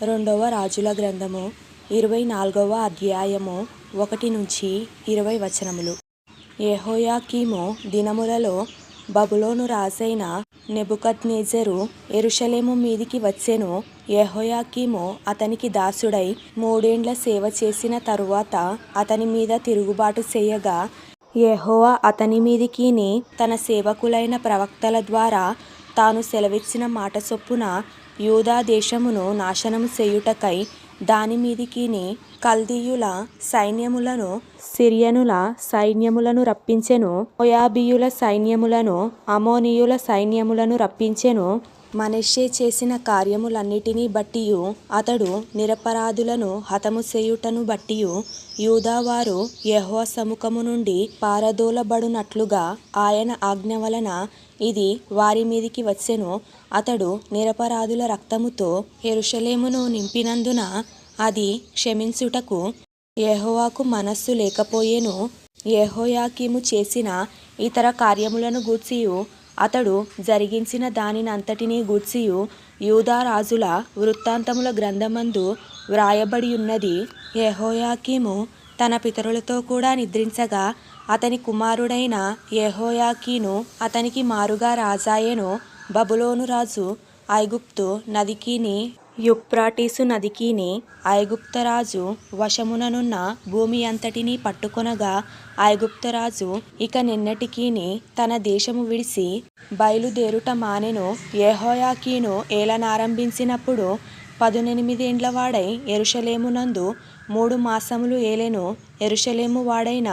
రెండవ రాజుల గ్రంథము ఇరవై నాలుగవ అధ్యాయము ఒకటి నుంచి ఇరవై వచనములు. ఏహోయాకీము దినములలో బబులోను రాజైన నెబుకత్నేజరు ఎరుషలేము మీదికి వచ్చెను. యెహోయాకీము అతనికి దాసుడై మూడేండ్ల సేవ చేసిన తరువాత అతని మీద తిరుగుబాటు చేయగా యెహోవా అతని మీదికిని తన సేవకులైన ప్రవక్తల ద్వారా తాను సెలవిచ్చిన మాట చొప్పున యూదా దేశమును నాశనము చేయుటకై దాని మీదికిని కల్దీయుల సైన్యములను సిరియనుల సైన్యములను రప్పించెను మోయాబీయుల సైన్యములను అమోనియుల సైన్యములను రప్పించెను. మనష్షే చేసిన కార్యములన్నిటినీ బట్టియు అతడు నిరపరాధులను హతము చేయుటను బట్టియు. యూదావారు యెహోవా సముఖము నుండి పారదోలబడునట్లుగా ఆయన ఆజ్ఞ వలన ఇది వారి మీదికి వచ్చెను. అతడు నిరపరాధుల రక్తముతో ఎరుషలేమును నింపినందున అది క్షమించుటకు యెహోవాకు మనస్సు లేకపోయేను. యహోయాకీము చేసిన ఇతర కార్యములను గూర్చియు. అతడు జరిగించిన దానినంతటినీ గూర్చియు యూదా రాజుల వృత్తాంతముల గ్రంథమందు వ్రాయబడి ఉన్నది యెహోయాకీము తన పితరులతో కూడా నిద్రించగా అతని కుమారుడైన యెహోయాకీను అతనికి మారుగా రాజాయెను బబులోను రాజు ఐగుప్తు నదికిని యుప్రాటీసు నదికిని ఐగుప్తరాజు వశముననున్న భూమి అంతటినీ పట్టుకొనగా ఐగుప్తరాజు ఇక నిన్నటికీని తన దేశము విడిసి బయలుదేరుట మానెను యెహోయాకీను ఏలనారంభించినప్పుడు పదునెనిమిదేండ్ల వాడై యెరూషలేమునందు మూడు మాసములు ఏలెను యెరూషలేము వాడైన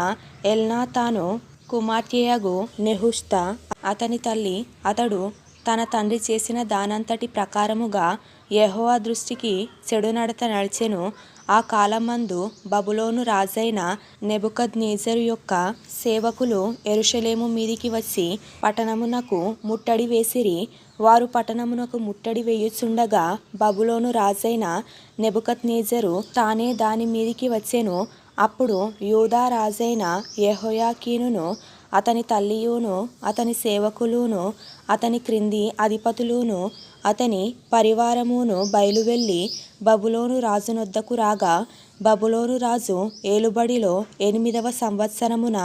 ఎల్నాతాను కుమార్తెయగు నెహుష్తా అతని తల్లి అతడు తన తండ్రి చేసిన దానంతటి ప్రకారముగా యెహోవా దృష్టికి చెడు నడత నడిచెను. ఆ కాలమందు బబులోను రాజైన నెబుకద్నెజరు యొక్క సేవకులు ఎరుషలేము మీదికి వచ్చి పట్టణమునకు ముట్టడి వేసిరి. వారు పట్టణమునకు ముట్టడి వేయుచుండగా బబులోను రాజైన నెబుకద్నేజరు తానే దాని మీదికి వచ్చెను. అప్పుడు యూదా రాజైన యెహోయాకీనును అతని తల్లియును అతని సేవకులును అతని క్రింది అధిపతులును అతని పరివారమును బయలువెళ్ళి బబులోను రాజునొద్దకు రాగా బబులోను రాజు ఏలుబడిలో ఎనిమిదవ సంవత్సరమున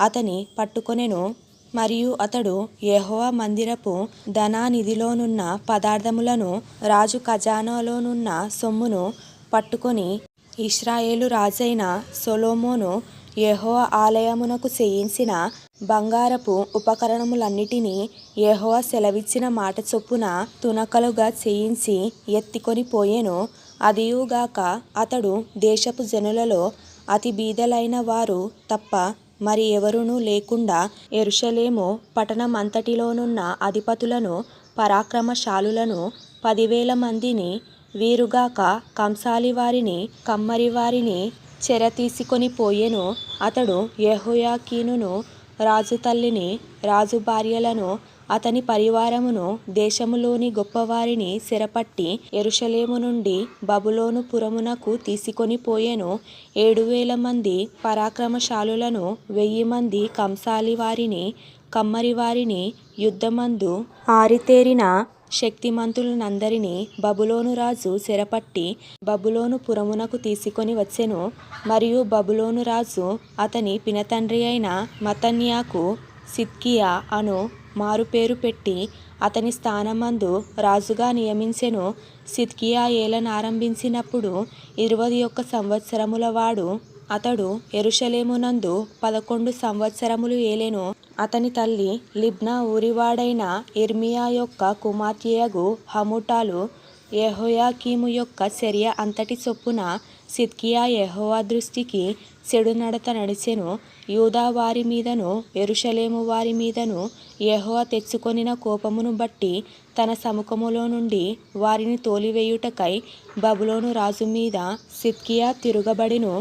అతని పట్టుకొనెను. మరియు అతడు యెహోవా మందిరపు ధనానిధిలోనున్న పదార్థములను రాజు ఖజానాలోనున్న సొమ్మును పట్టుకొని ఇస్రాయేలు రాజైన సొలోమోను యెహోవా ఆలయమునకు చేయించిన బంగారపు ఉపకరణములన్నిటినీ యెహోవా సెలవిచ్చిన మాట చొప్పున తునకలుగా చేయించి ఎత్తికొని పోయెను. అదియుగాక అతడు దేశపు జనులలో అతి బీదలైన వారు తప్ప మరి ఎవరునూ లేకుండా ఎరుషలేము పట్టణమంతటిలోనున్న అధిపతులను పరాక్రమశాలులను పదివేల మందిని వీరుగాక కంసాలి వారిని కమ్మరి వారిని చెర తీసుకొని పోయెను. అతడు యెహోయాకీనును రాజు తల్లిని రాజు భార్యలను అతని పరివారమును దేశములోని గొప్పవారిని చెరపట్టి యెరూషలేము నుండి బబులోను పురమునకు తీసుకొని పోయెను. ఏడు వేల మంది పరాక్రమశాలులను వెయ్యి మంది కంసాలి వారిని కమ్మరి వారిని యుద్ధమందు ఆరితేరిన శక్తిమంతులనందరినీ బబులోను రాజు చెరపట్టి బబులోను పురమునకు తీసుకొని వచ్చెను. మరియు బబులోను రాజు అతని పినతండ్రి అయిన మతన్యాకు సిద్కియా అను మారుపేరు పెట్టి అతని స్థానమందు రాజుగా నియమించెను. సిద్కియా ఏలనారంభించినప్పుడు ఇరవై ఒక్క సంవత్సరముల వాడు అతడు ఎరుషలేమునందు పదకొండు సంవత్సరములు ఏలెను. అతని తల్లి లిబ్నా ఊరివాడైన ఇర్మియా యొక్క కుమార్తెయగు హముటాలు యెహోయాకీము యొక్క చర్య అంతటి చొప్పున సిద్కియా యెహోవా దృష్టికి చెడునడత నడిచెను. యూదా వారి మీదను ఎరుషలేము వారి మీదను యెహోవా తెచ్చుకొనిన కోపమును బట్టి తన సముఖములో నుండి వారిని తోలివేయుటకై బబులోను రాజు మీద సిద్కియా తిరుగబడిను.